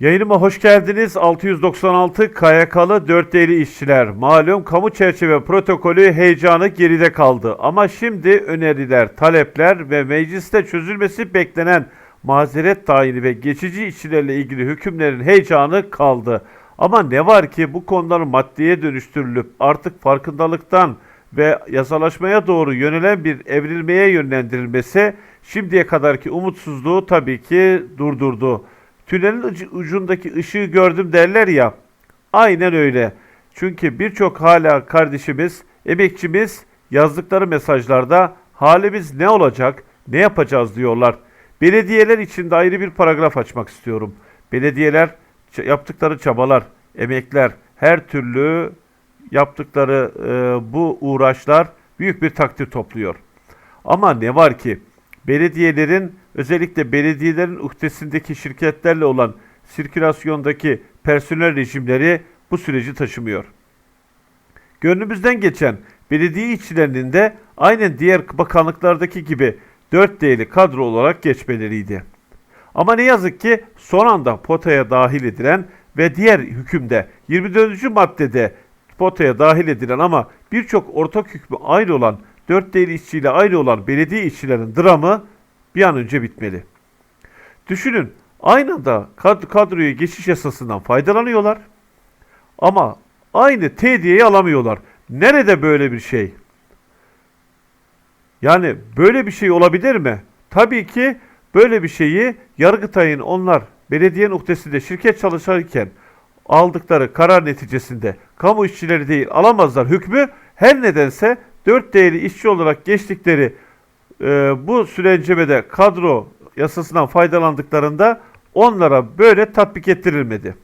Yayınıma hoş geldiniz. 696 KYK'lı 4 değerli işçiler. Malum kamu çerçeve protokolü heyecanı geride kaldı. Ama şimdi öneriler, talepler ve mecliste çözülmesi beklenen mazeret tayini ve geçici işçilerle ilgili hükümlerin heyecanı kaldı. Ama ne var ki bu konuların maddeye dönüştürülüp artık farkındalıktan ve yasalaşmaya doğru yönelen bir evrilmeye yönlendirilmesi şimdiye kadarki umutsuzluğu tabii ki durdurdu. Tünelin ucu- ucundaki ışığı gördüm derler ya. Aynen öyle. Çünkü birçok hala kardeşimiz, emekçimiz yazdıkları mesajlarda halimiz ne olacak, ne yapacağız diyorlar. Belediyeler için de ayrı bir paragraf açmak istiyorum. Belediyeler yaptıkları çabalar, emekler, her türlü yaptıkları e, bu uğraşlar büyük bir takdir topluyor. Ama ne var ki belediyelerin özellikle belediyelerin uhdesindeki şirketlerle olan sirkülasyondaki personel rejimleri bu süreci taşımıyor. Gönlümüzden geçen belediye işçilerinin de aynen diğer bakanlıklardaki gibi 4D'li kadro olarak geçmeleriydi. Ama ne yazık ki son anda potaya dahil edilen ve diğer hükümde 24. maddede potaya dahil edilen ama birçok ortak hükmü aynı olan 4D'li işçiyle aynı olan belediye işçilerin dramı bir an önce bitmeli. Düşünün aynı anda kad- kadroya geçiş yasasından faydalanıyorlar ama aynı TD'yi alamıyorlar. Nerede böyle bir şey? Yani böyle bir şey olabilir mi? Tabii ki böyle bir şeyi Yargıtay'ın onlar belediyenin uhdesinde şirket çalışırken aldıkları karar neticesinde kamu işçileri değil alamazlar hükmü her nedense 4 değerli işçi olarak geçtikleri e, bu sürencemede kadro yasasından faydalandıklarında onlara böyle tatbik ettirilmedi.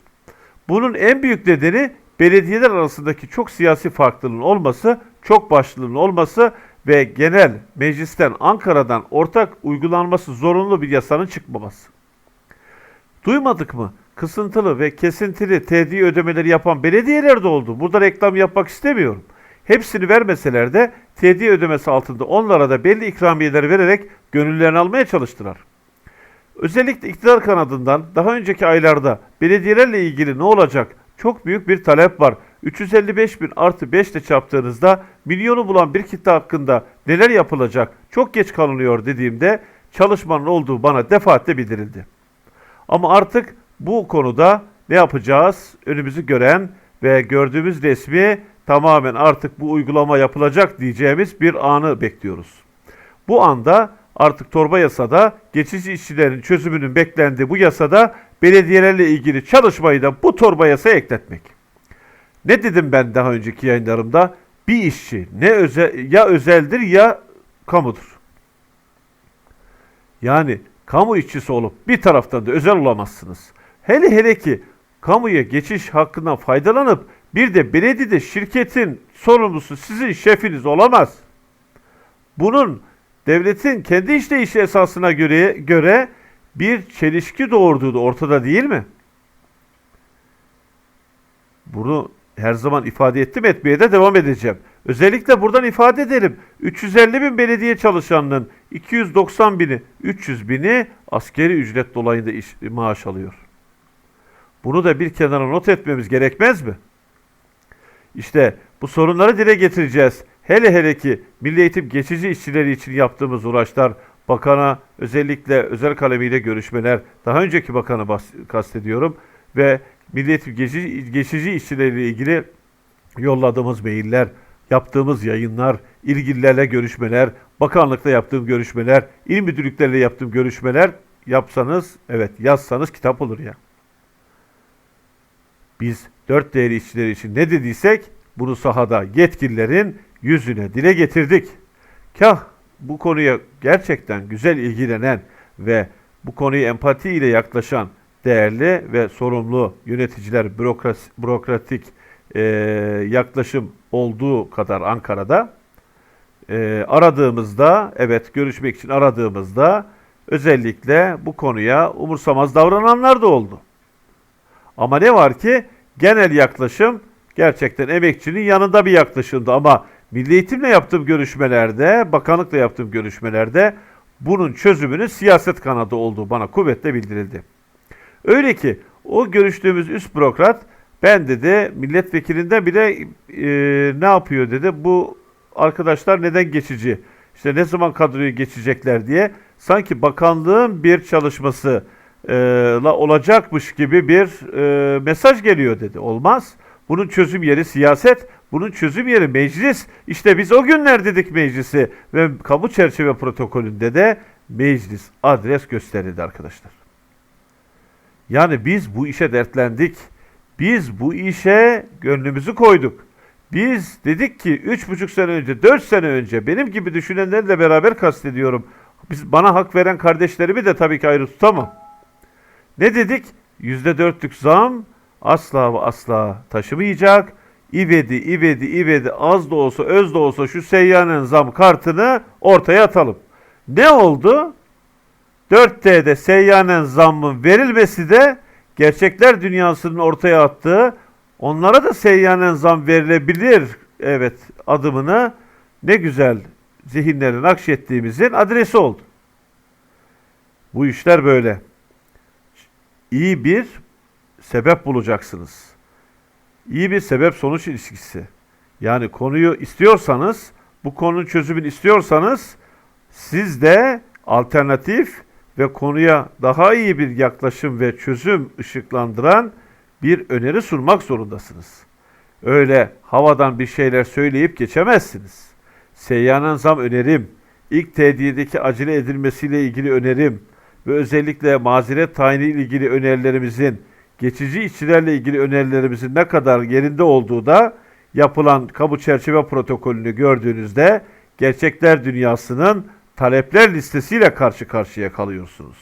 Bunun en büyük nedeni belediyeler arasındaki çok siyasi farklılığın olması, çok başlılığın olması ve genel meclisten Ankara'dan ortak uygulanması zorunlu bir yasanın çıkmaması. Duymadık mı? Kısıntılı ve kesintili TDI ödemeleri yapan belediyeler de oldu. Burada reklam yapmak istemiyorum. Hepsini vermeseler de TDI ödemesi altında onlara da belli ikramiyeler vererek gönüllerini almaya çalıştılar. Özellikle iktidar kanadından daha önceki aylarda belediyelerle ilgili ne olacak çok büyük bir talep var. 355 bin artı 5 ile çarptığınızda milyonu bulan bir kitle hakkında neler yapılacak çok geç kalınıyor dediğimde çalışmanın olduğu bana defaatle bildirildi. Ama artık bu konuda ne yapacağız? Önümüzü gören ve gördüğümüz resmi tamamen artık bu uygulama yapılacak diyeceğimiz bir anı bekliyoruz. Bu anda artık torba yasada geçici işçilerin çözümünün beklendiği bu yasada belediyelerle ilgili çalışmayı da bu torba yasaya ekletmek. Ne dedim ben daha önceki yayınlarımda? Bir işçi ne özel ya özeldir ya kamudur. Yani kamu işçisi olup bir taraftan da özel olamazsınız. Hele hele ki kamuya geçiş hakkından faydalanıp bir de belediyede şirketin sorumlusu sizin şefiniz olamaz. Bunun devletin kendi işleyişi esasına göre, göre bir çelişki doğurduğu da ortada değil mi? Bunu her zaman ifade ettim etmeye de devam edeceğim. Özellikle buradan ifade edelim. 350 bin belediye çalışanının 290 bini, 300 bini askeri ücret dolayında iş, maaş alıyor. Bunu da bir kenara not etmemiz gerekmez mi? İşte bu sorunları dile getireceğiz. Hele hele ki Milli Eğitim geçici işçileri için yaptığımız uğraşlar, bakana özellikle özel kalemiyle görüşmeler, daha önceki bakanı kastediyorum ve Milli Eğitim geçici, geçici işçileriyle ilgili yolladığımız mailler, yaptığımız yayınlar, ilgililerle görüşmeler, bakanlıkla yaptığım görüşmeler, il müdürlüklerle yaptığım görüşmeler yapsanız, evet yazsanız kitap olur ya. Biz dört değerli işçileri için ne dediysek bunu sahada yetkililerin yüzüne dile getirdik. Kah bu konuya gerçekten güzel ilgilenen ve bu konuya empati ile yaklaşan değerli ve sorumlu yöneticiler bürokratik e, yaklaşım olduğu kadar Ankara'da e, aradığımızda evet görüşmek için aradığımızda özellikle bu konuya umursamaz davrananlar da oldu. Ama ne var ki genel yaklaşım gerçekten emekçinin yanında bir yaklaşımdı ama Milli Eğitimle yaptığım görüşmelerde, bakanlıkla yaptığım görüşmelerde bunun çözümünün siyaset kanadı olduğu bana kuvvetle bildirildi. Öyle ki O görüştüğümüz üst bürokrat ben dedi milletvekilinden bile e, ne yapıyor dedi. Bu arkadaşlar neden geçici? İşte ne zaman kadroyu geçecekler diye sanki bakanlığın bir çalışması e, la olacakmış gibi bir e, mesaj geliyor dedi. Olmaz. Bunun çözüm yeri siyaset, bunun çözüm yeri meclis. İşte biz o günler dedik meclisi ve kamu çerçeve protokolünde de meclis adres gösterildi arkadaşlar. Yani biz bu işe dertlendik. Biz bu işe gönlümüzü koyduk. Biz dedik ki üç buçuk sene önce, dört sene önce benim gibi düşünenlerle beraber kastediyorum. Biz, bana hak veren kardeşlerimi de tabii ki ayrı tutamam. Ne dedik? Yüzde dörtlük zam asla ve asla taşımayacak. İvedi, ivedi, ivedi az da olsa öz de olsa şu seyyanen zam kartını ortaya atalım. Ne oldu? 4T'de seyyanen zammın verilmesi de gerçekler dünyasının ortaya attığı onlara da seyyanen zam verilebilir evet adımını ne güzel zihinlerin akşettiğimizin adresi oldu. Bu işler böyle. İyi bir sebep bulacaksınız. İyi bir sebep sonuç ilişkisi. Yani konuyu istiyorsanız, bu konunun çözümünü istiyorsanız siz de alternatif ve konuya daha iyi bir yaklaşım ve çözüm ışıklandıran bir öneri sunmak zorundasınız. Öyle havadan bir şeyler söyleyip geçemezsiniz. Seyyanen zam önerim, ilk tediyedeki acele edilmesiyle ilgili önerim ve özellikle mazeret tayini ile ilgili önerilerimizin, geçici işçilerle ilgili önerilerimizin ne kadar yerinde olduğu da yapılan kamu çerçeve protokolünü gördüğünüzde gerçekler dünyasının talepler listesiyle karşı karşıya kalıyorsunuz.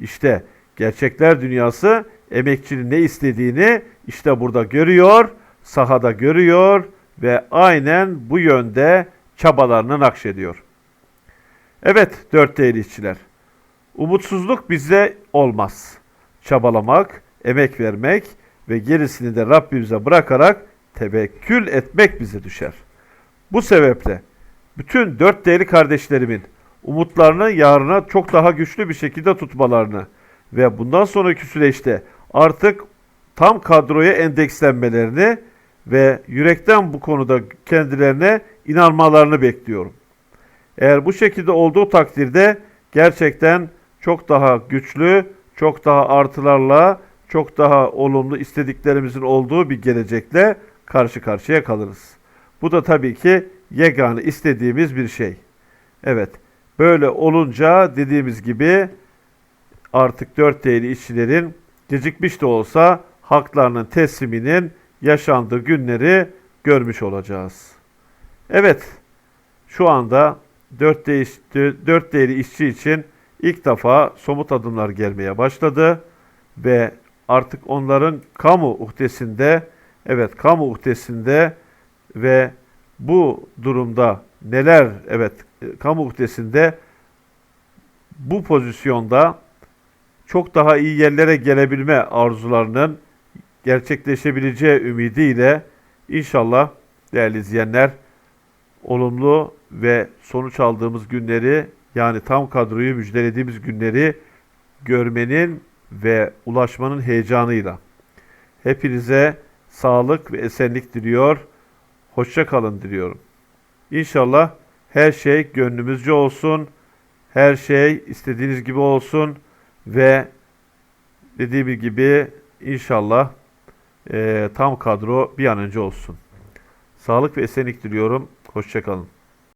İşte gerçekler dünyası emekçinin ne istediğini işte burada görüyor, sahada görüyor ve aynen bu yönde çabalarını nakşediyor. Evet dört değerli işçiler. Umutsuzluk bize olmaz. Çabalamak, emek vermek ve gerisini de Rabbimize bırakarak tevekkül etmek bize düşer. Bu sebeple bütün dört değerli kardeşlerimin umutlarını yarına çok daha güçlü bir şekilde tutmalarını ve bundan sonraki süreçte artık tam kadroya endekslenmelerini ve yürekten bu konuda kendilerine inanmalarını bekliyorum. Eğer bu şekilde olduğu takdirde gerçekten çok daha güçlü, çok daha artılarla, çok daha olumlu istediklerimizin olduğu bir gelecekle karşı karşıya kalırız. Bu da tabii ki yegane istediğimiz bir şey. Evet, böyle olunca dediğimiz gibi artık dört değerli işçilerin gecikmiş de olsa haklarının tesliminin yaşandığı günleri görmüş olacağız. Evet, şu anda dört, değerli işçi için ilk defa somut adımlar gelmeye başladı ve artık onların kamu uhdesinde, evet kamu uhdesinde ve bu durumda neler evet kamu uhdesinde bu pozisyonda çok daha iyi yerlere gelebilme arzularının gerçekleşebileceği ümidiyle inşallah değerli izleyenler olumlu ve sonuç aldığımız günleri yani tam kadroyu müjdelediğimiz günleri görmenin ve ulaşmanın heyecanıyla hepinize sağlık ve esenlik diliyor. Hoşça kalın diliyorum. İnşallah her şey gönlümüzce olsun. Her şey istediğiniz gibi olsun ve dediğim gibi inşallah e, tam kadro bir an önce olsun. Sağlık ve esenlik diliyorum. Hoşçakalın.